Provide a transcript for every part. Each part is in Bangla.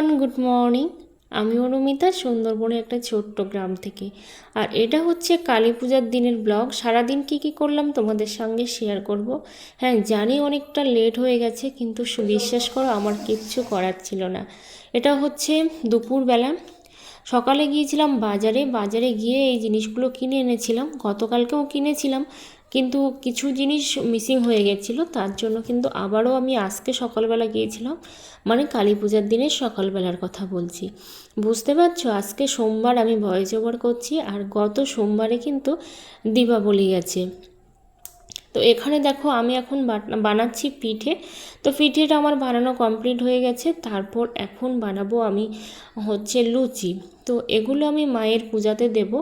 Everyone, good morning. আমি অনুমিতা সুন্দরবনের একটা ছোট্ট গ্রাম থেকে। আর এটা হচ্ছে কালী পূজার দিনের ব্লগ। সারাদিন কি কি করলাম তোমাদের সঙ্গে শেয়ার করব। হ্যাঁ জানি অনেকটা লেট হয়ে গেছে, কিন্তু বিশ্বাস করো, আমার কিচ্ছু করার ছিল না। এটা হচ্ছে দুপুরবেলা। সকালে গিয়েছিলাম বাজারে। বাজারে গিয়ে এই জিনিসগুলো কিনে এনেছিলাম। গতকালকেও কিনেছিলাম। কিন্তু কিছু জিনিস মিসিং হয়ে গেছিল, তার জন্য কিন্তু আবারও আমি আজকে সকালবেলা গিয়েছিলাম। মানে কালী পূজার দিনের সকালবেলার কথা বলছি। বুঝতে পারছ? আজকে সোমবার আমি ভয়েস ওভার করছি, আর গত সোমবারে কিন্তু দীপাবলি গেছে তো এখানে দেখো আমি এখন বানাচ্ছি পিঠে। তো পিঠেটা আমার বানানো কমপ্লিট হয়ে গেছে। তারপর এখন বানাবো আমি হচ্ছে লুচি। তো এগুলো আমি মায়ের পূজাতে দেব।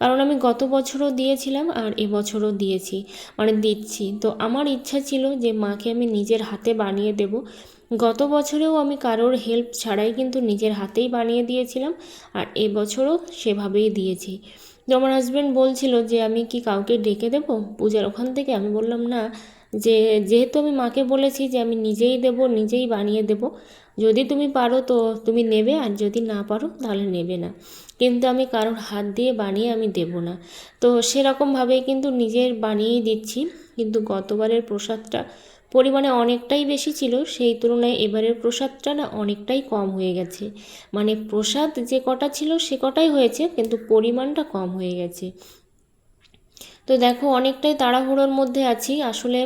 কারণ আমি গত বছরও দিয়েছিলাম আর এবছরও দিয়েছি। মানে দিচ্ছি। তো আমার ইচ্ছা ছিল যে মাকে আমি নিজের হাতে বানিয়ে দেব। গত বছরেও আমি কারোর হেল্প ছাড়াই কিন্তু নিজের হাতেই বানিয়ে দিয়েছিলাম। আর এবছরও সেভাবেই দিয়েছি। তো আমার হাজব্যান্ড বলছিল যে, আমি কি কাউকে ডেকে দেবো? পূজার ওখান থেকে আমি বললাম, না, যে, যেহেতু আমি মাকে বলেছি যে, আমি নিজেই দেব, নিজেই বানিয়ে দেব। যদি তুমি পারো তো তুমি নেবে, আর যদি না পারো তাহলে নেবে না। কিন্তু আমি কারোর হাত দিয়ে বানিয়ে আমি দেব না। তো সেরকমভাবেই কিন্তু নিজের বানিয়েই দিচ্ছি। কিন্তু গতবারের প্রসাদটা পরিমাণে অনেকটাই বেশি ছিল, সেই তুলনায় এবারের প্রসাদটা না অনেকটাই কম হয়ে গেছে। মানে প্রসাদ যে কটা ছিল সে কটাই হয়েছে, কিন্তু পরিমাণটা কম হয়ে গেছে। তো দেখো, অনেকটাই তাড়াহুড়োর মধ্যে আছি। আসলে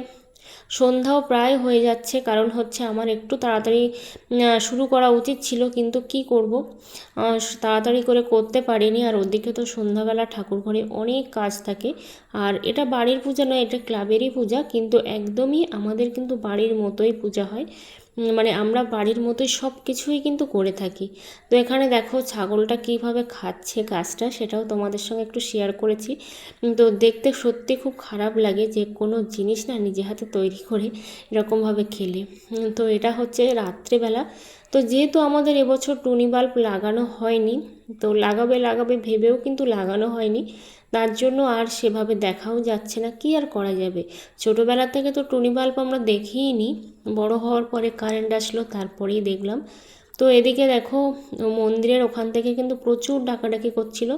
সন্ধ্যাও প্রায় হয়ে যাচ্ছে। কারণ হচ্ছে আমার একটু তাড়াতাড়ি শুরু করা উচিত ছিল, কিন্তু কি করব? তাড়াতাড়ি করে করতে পারিনি। আর ওদিকে তো সন্ধ্যাবেলা ঠাকুর ঘরে অনেক কাজ থাকে। আর এটা বাড়ির পূজা নয়, এটা ক্লাবেরই পূজা। কিন্তু একদমই আমাদের কিন্তু বাড়ির মতোই পূজা হয়। মানে আমরা বাড়ির মতোই সব কিছুই কিন্তু করে থাকি। তো এখানে দেখো ছাগলটা কীভাবে খাচ্ছে গাছটা সেটাও তোমাদের সঙ্গে একটু শেয়ার করেছি। তো দেখতে সত্যি খুব খারাপ লাগে যে কোনো জিনিস না নিজে হাতে তৈরি করে এরকমভাবে খেলে। তো এটা হচ্ছে রাত্রেবেলা। তো যেহেতু আমাদের এবছর টুনি বাল্ব লাগানো হয়নি, তো লাগাবে লাগাবে ভেবেও কিন্তু লাগানো হয়নি। তার জন্য আর সেভাবে দেখাও যাচ্ছে না। কি আর করা যাবে? ছোটোবেলা থেকে তো টুনি বাল্ব আমরা দেখিই নি বড় হওয়ার পরে কারেন্ট আসলো, তারপরেই দেখলাম। তো এদিকে দেখো, মন্দিরের ওখান থেকে কিন্তু প্রচুর ডাকাডাকি করছিল।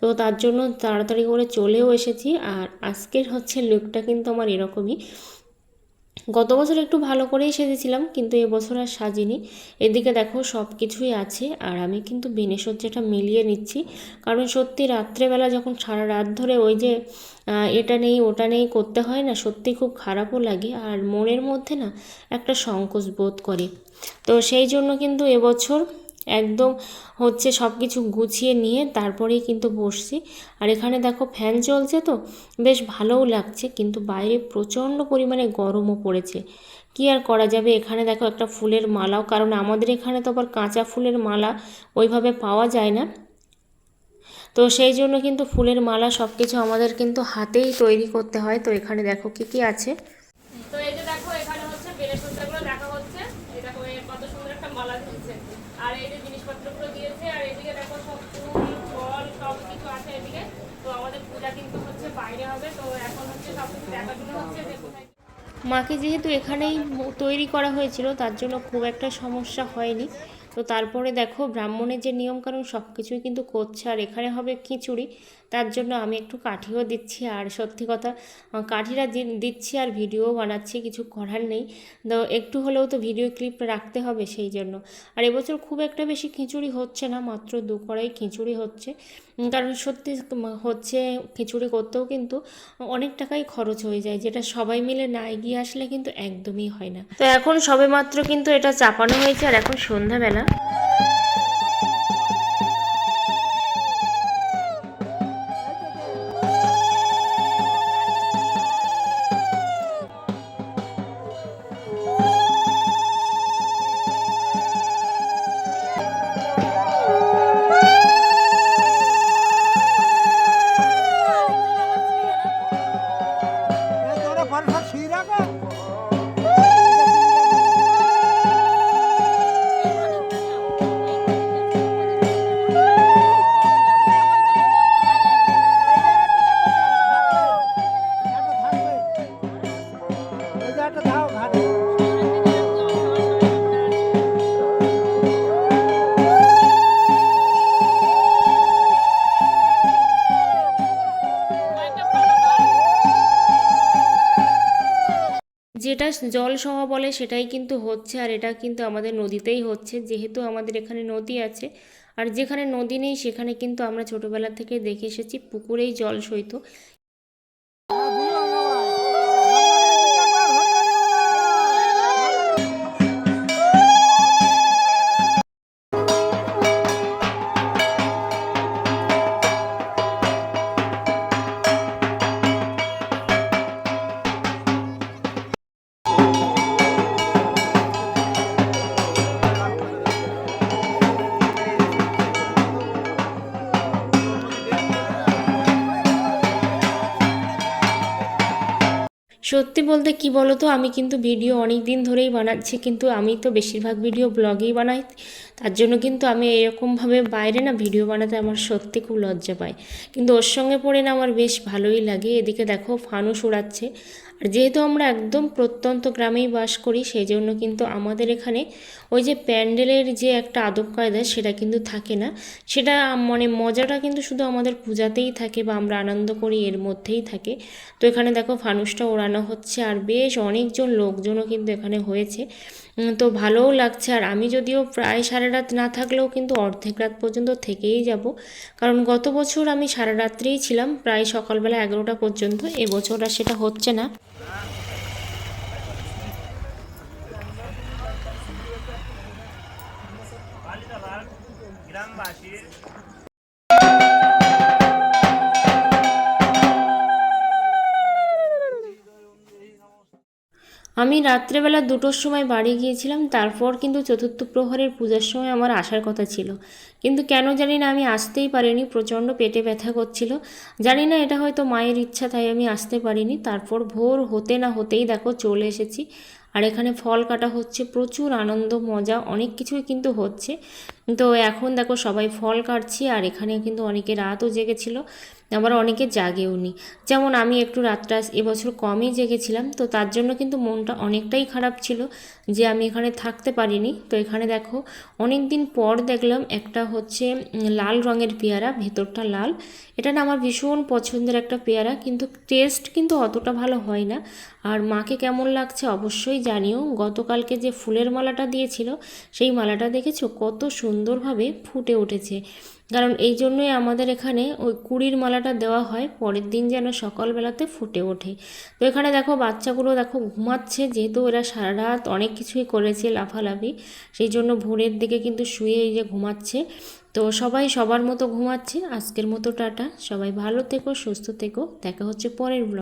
তো তার জন্য তাড়াতাড়ি করে চলেও এসেছি। আর আজকের হচ্ছে লুকটা কিন্তু আমার এরকমই। গত বছর একটু ভালো করেই সেজেছিলাম, কিন্তু এবছর আর সাজিনি। এদিকে দেখো সব কিছুই আছে, আর আমি কিন্তু বেনেসজ্জাটা মিলিয়ে নিচ্ছি। কারণ সত্যি রাত্রেবেলা যখন সারা রাত ধরে ওই যে এটা নেই, ওটা নেই করতে হয় না, সত্যি খুব খারাপও লাগে। আর মনের মধ্যে না একটা সংকোচ বোধ করে। তো সেই জন্য কিন্তু এবছর একদম হচ্ছে সব কিছু গুছিয়ে নিয়ে তারপরেই কিন্তু বসছি। আর এখানে দেখো ফ্যান চলছে তো, বেশ ভালোও লাগছে কিন্তু বাইরে প্রচণ্ড পরিমাণে গরমও পড়েছে। কি আর করা যাবে? এখানে দেখো একটা ফুলের মালাও, কারণ আমাদের এখানে তো আবার কাঁচা ফুলের মালা ওইভাবে পাওয়া যায় না। তো সেই জন্য কিন্তু ফুলের মালা সব কিছু আমাদের কিন্তু হাতেই তৈরি করতে হয়। তো এখানে দেখো কি কি আছে। তো এই যে দেখো এখানে হচ্ছে দেখা হচ্ছে। এই দেখো কত সুন্দর একটা মালা ঝুলছে। আর এই যে দিয়েছে, আর এদিকে দেখো সব ফুল ফল, সব কিছু আছে এদিকে। তো আমাদের পূজা কিন্তু হচ্ছে বাইরে হবে, তো এখন হচ্ছে সব কিছু দেখাশোনা হচ্ছে যে কোথায় মাকে যেহেতু এখানেই তৈরি করা হয়েছিল, তার জন্য খুব একটা সমস্যা হয়নি। তো তারপরে দেখো ব্রাহ্মণের যে নিয়মকানুন সব কিছুই কিন্তু করছে, আর এখানে হবে খিচুড়ি। তার জন্য আমি একটু কাঠিও দিচ্ছি, আর সত্যি কথা কাঠিরা দিচ্ছি আর ভিডিও বানাচ্ছি, কিছু করার নেই। তো একটু হলেও তো ভিডিও ক্লিপ রাখতে হবে সেই জন্য। আর এবছর খুব একটা বেশি খিচুড়ি হচ্ছে না, মাত্র দু কড়াই খিচুড়ি হচ্ছে। কারণ সত্যি হচ্ছে খিচুড়ি করতেও কিন্তু অনেক টাকাই খরচ হয়ে যায়, যেটা সবাই মিলে না এগিয়ে আসলে কিন্তু একদমই হয় না। তো এখন সবে মাত্র কিন্তু এটা চাপানো হয়েছে, আর এখন সন্ধ্যাবেলা Thank you. জল সহ বলে সেটাই কিন্তু হচ্ছে আর এটা কিন্তু আমাদের নদীতেই হচ্ছে। যেহেতু আমাদের এখানে নদী আছে আর যেখানে নদী নেই সেখানে কিন্তু আমরা ছোটোবেলা থেকে দেখে এসেছি পুকুরেই জল সইতো। সত্যি বলতে কি বলো তো আমি কিন্তু ভিডিও অনেক দিন ধরেই বানাচ্ছি, কিন্তু আমি তো বেশিরভাগ ভিডিও ব্লগেই বানাই। তার জন্য কিন্তু আমি এরকমভাবে বাইরে না ভিডিও বানাতে আমার সত্যি খুব লজ্জা পায়। কিন্তু ওর সঙ্গে পড়ে না আমার বেশ ভালোই লাগে। এদিকে দেখো ফানুস উড়াচ্ছে আর যেহেতু আমরা একদম প্রত্যন্ত গ্রামেই বাস করি সেই জন্য কিন্তু আমাদের এখানে ওই যে প্যান্ডেলের যে একটা আদব কায়দা সেটা কিন্তু থাকে না। সেটা মানে মজাটা কিন্তু শুধু আমাদের পূজাতেই থাকে বা আমরা আনন্দ করি, এর মধ্যেই থাকে। তো এখানে দেখো ফানুসটা ওড়ানো হচ্ছে আর বেশ অনেকজন লোকজনও কিন্তু এখানে হয়েছে। তো ভালোও লাগছে আর আমি যদিও প্রায় সারা রাত না থাকলেও কিন্তু অর্ধেক রাত পর্যন্ত থেকেই যাব। কারণ গত বছর আমি সারা রাত্রেই ছিলাম, প্রায় সকালবেলা এগারোটা পর্যন্ত, এবছর আর সেটা হচ্ছে না। ग्रामवासी আমি রাত্রেবেলা দুটোর সময় বাড়ি গিয়েছিলাম, তারপর কিন্তু চতুর্থ প্রহরের পূজার সময় আমার আসার কথা ছিল। কিন্তু কেন জানি না আমি আসতেই পারিনি, প্রচণ্ড পেটে ব্যথা করছিল। জানি না এটা হয়তো মায়ের ইচ্ছা, তাই আমি আসতে পারিনি। তারপর ভোর হতে না হতেই দেখো চলে এসেছি। আর এখানে ফল কাটা হচ্ছে, প্রচুর আনন্দ, মজা, অনেক কিছুই কিন্তু হচ্ছে। তো এখন দেখো সবাই ফল কাটছি, আর এখানে কিন্তু অনেকে রাতও জেগেছিল। আবার অনেকে জাগেও নি। যেমন আমি একটু রাতটা এবছর কমই জেগেছিলাম, তো তার জন্য কিন্তু মনটা অনেকটাই খারাপ ছিল যে আমি এখানে থাকতে পারিনি। তো এখানে দেখো অনেক দিন পর দেখলাম একটা হচ্ছে লাল রঙের পেয়ারা, ভেতরটা লাল। এটা না আমার ভীষণ পছন্দের একটা পেয়ারা, কিন্তু টেস্ট কিন্তু অতটা ভালো হয় না। আর মাকে কেমন লাগছে অবশ্যই জানিও। গতকালকে যে ফুলের মালাটা দিয়েছিল, সেই মালাটা দেখেছ? কত সুন্দরভাবে ফুটে উঠেছে। কারণ এই জন্যই আমাদের এখানে ওই কুড়ির মালাটা দেওয়া হয়, পরের দিন যেন সকালবেলাতে ফুটে ওঠে। তো এখানে দেখো বাচ্চাগুলো দেখো ঘুমাচ্ছে, যেহেতু এরা সারা রাত অনেক কিছুই করেছে লাফালাফি, সেই জন্য ভোরের দিকে কিন্তু শুয়ে এই যে ঘুমাচ্ছে। তো সবাই সবার মতো ঘুমাচ্ছে। আজকের মতো টাটা। সবাই ভালো থেকো, সুস্থ থেকো। দেখা হচ্ছে পরের ব্লগ